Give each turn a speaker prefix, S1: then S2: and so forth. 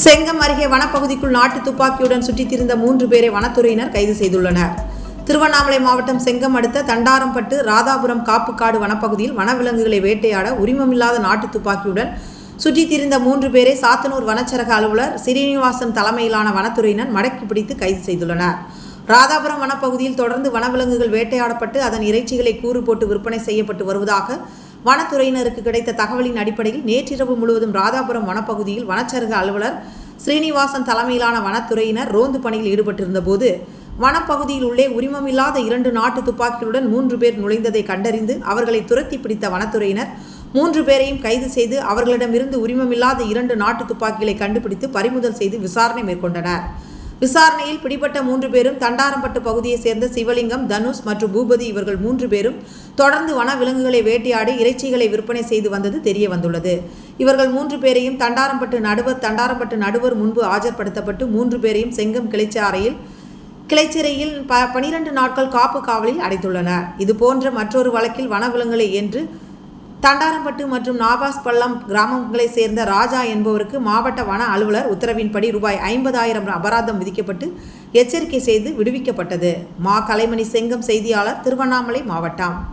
S1: செங்கம் அருகே வனப்பகுதிக்குள் நாட்டு துப்பாக்கியுடன் சுற்றித் திரிந்த மூன்று பேரை வனத்துறையினர் கைது செய்துள்ளனர். திருவண்ணாமலை மாவட்டம் செங்கம் அடுத்த தண்டாரம்பட்டு ராதாபுரம் காப்புக்காடு வனப்பகுதியில் வனவிலங்குகளை வேட்டையாட உரிமமில்லாத நாட்டு துப்பாக்கியுடன் சுற்றித் திரிந்த மூன்று பேரை சாத்தனூர் வனச்சரக அலுவலர் ஸ்ரீனிவாசன் தலைமையிலான வனத்துறையினர் மடக்கி பிடித்து கைது செய்துள்ளனர். ராதாபுரம் வனப்பகுதியில் தொடர்ந்து வனவிலங்குகள் வேட்டையாடப்பட்டு அதன் இறைச்சிகளை கூறு போட்டு விற்பனை செய்யப்பட்டு வருவதாக வனத்துறையினருக்கு கிடைத்த தகவலின் அடிப்படையில் நேற்றிரவு முழுவதும் ராதாபுரம் வனப்பகுதியில் வனச்சரக அலுவலர் ஸ்ரீனிவாசன் தலைமையிலான வனத்துறையினர் ரோந்து பணியில் ஈடுபட்டிருந்த போது வனப்பகுதியில் உள்ளே உரிமமில்லாத இரண்டு நாட்டு துப்பாக்கிகளுடன் மூன்று பேர் நுழைந்ததை கண்டறிந்து அவர்களை துரத்தி பிடித்த வனத்துறையினர் மூன்று பேரையும் கைது செய்து அவர்களிடமிருந்து உரிமமில்லாத இரண்டு நாட்டு துப்பாக்கிகளை கண்டுபிடித்து பறிமுதல் செய்து விசாரணை மேற்கொண்டனர். விசாரணையில் பிடிபட்ட மூன்று பேரும் தண்டாரம்பட்டு பகுதியைச் சேர்ந்த சிவலிங்கம் தனுஷ் மற்றும் பூபதி இவர்கள் மூன்று பேரும் தொடர்ந்து வன விலங்குகளை வேட்டையாடி இறைச்சிகளை விற்பனை செய்து வந்தது தெரிய வந்துள்ளது இவர்கள் மூன்று பேரையும் தண்டாரம்பட்டு நடுவர் தண்டாரம்பட்டு நடுவர் முன்பு ஆஜர்படுத்தப்பட்டு மூன்று பேரையும் செங்கம் கிளைச்சாரையில் கிளைச்சிறையில் ப பனிரெண்டு நாட்கள் காப்பு காவலில் அடைத்துள்ளனர். இது போன்ற மற்றொரு வழக்கில் வனவிலங்குகளை என்று தண்டாரம்பட்டு மற்றும் நாபாஸ் பள்ளம் கிராமங்களைச் சேர்ந்த ராஜா என்பவருக்கு மாவட்ட வன அலுவலர் உத்தரவின்படி ரூபாய் ஐம்பதாயிரம் அபராதம் விதிக்கப்பட்டு எச்சரிக்கை செய்து விடுவிக்கப்பட்டது. மா. கலைமணி செங்கம் செய்தியாளர் திருவண்ணாமலை மாவட்டம்.